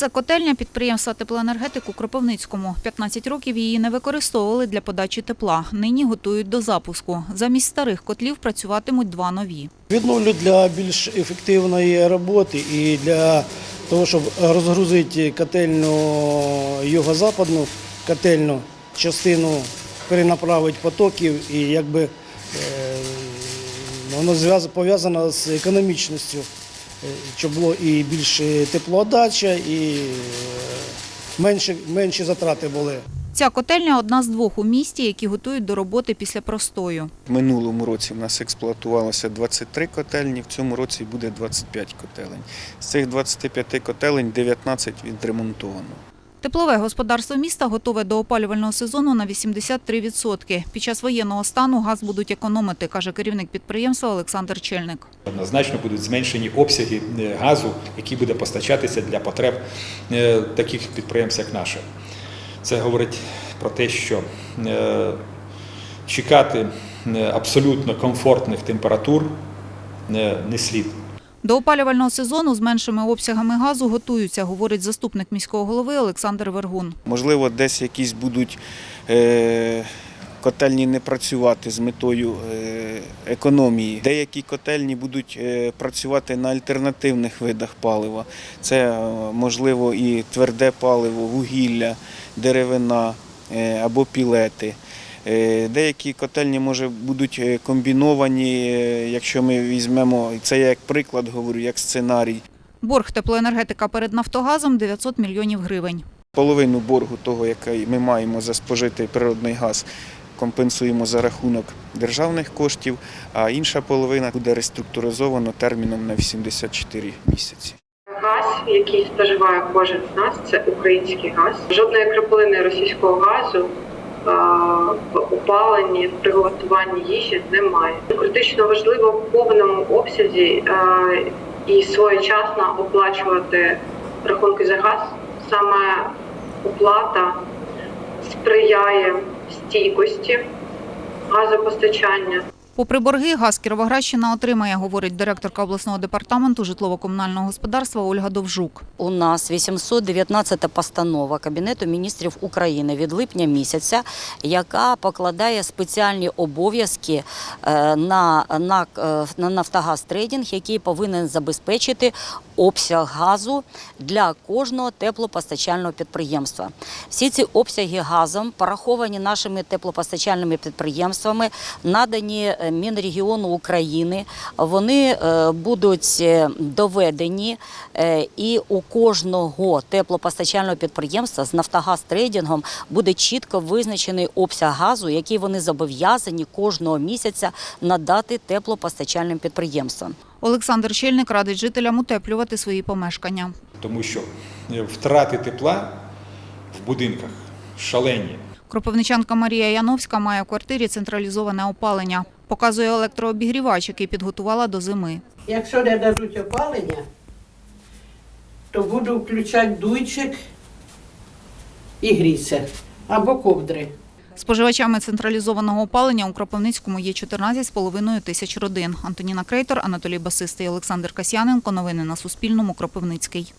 Це котельня підприємства теплоенергетик у Кропивницькому. 15 років її не використовували для подачі тепла. Нині готують до запуску. Замість старих котлів працюватимуть два нові. Відновлю для більш ефективної роботи і для того, щоб розгрузити котельну юго-западну котельну, частину перенаправити потоків і якби е, воно пов'язано з економічністю, щоб було і більше теплоотдача, і е, менше, менші затрати були. Ця котельня одна з двох у місті, які готують до роботи після простою. В минулому році в нас експлуатувалося 23 котельні, в цьому році буде 25 котелень. З цих 25 котелень 19 відремонтовано. Теплове господарство міста готове до опалювального сезону на 83%. Під час воєнного стану газ будуть економити, каже керівник підприємства Олександр Чельник. Однозначно будуть зменшені обсяги е, газу, який буде постачатися для потреб е, таких підприємств, як наше. Це говорить про те, що е, чекати абсолютно комфортних температур не слід. До опалювального сезону з меншими обсягами газу готуються, говорить заступник міського голови Олександр Вергун. Можливо, десь якісь будуть е, котельні не працювати з метою е, економії. Деякі котельні будуть е, працювати на альтернативних видах палива. Це можливо і тверде паливо, вугілля, деревина або пілети. Е, Деякі котельні може будуть е, комбіновані, е, якщо ми візьмемо це я як приклад, говорю, як сценарій. Борг теплоенергетика перед Нафтогазом 900 мільйонів гривень. Половину боргу того, який ми маємо за спожитий природний газ, компенсуємо за рахунок державних коштів, а інша половина буде реструктуризовано терміном на 84 місяці. Газ, який споживає кожен з нас, це український газ. Жодної краплини російського газу в опаленні, приготуванні їжі немає. Критично важливо в повному обсязі і своєчасно оплачувати рахунки за газ. Саме оплата сприяє стійкості газопостачання. Попри борги, газ Кіровоградщина отримає, говорить директорка обласного департаменту житлово-комунального господарства Ольга Довжук. У нас 819 постанова Кабінету міністрів України від липня місяця, яка покладає спеціальні обов'язки е, на, на, е, на Нафтогаз Трейдинг, який повинен забезпечити обсяг газу для кожного теплопостачального підприємства. Всі ці обсяги газом пораховані нашими теплопостачальними підприємствами, надані Мінрегіону України. Вони е, будуть е, доведені, е, і у кожного теплопостачального підприємства з Нафтогаз трейдингом буде чітко визначений обсяг газу, який вони зобов'язані кожного місяця надати теплопостачальним підприємствам. Олександр Чельник радить жителям утеплювати свої помешкання. Тому що е, втрати тепла в будинках шалені. Кропивничанка Марія Яновська має в квартирі централізоване опалення. Показує електрообігрівач, який підготувала до зими. Якщо не дадуть опалення, то буду включати дуйчик і грітися або ковдри. Споживачами централізованого опалення у Кропивницькому є 14,5 тисяч родин. Антоніна Крейтор, Анатолій Басистий, Олександр Касьяненко. Новини на Суспільному. Кропивницький.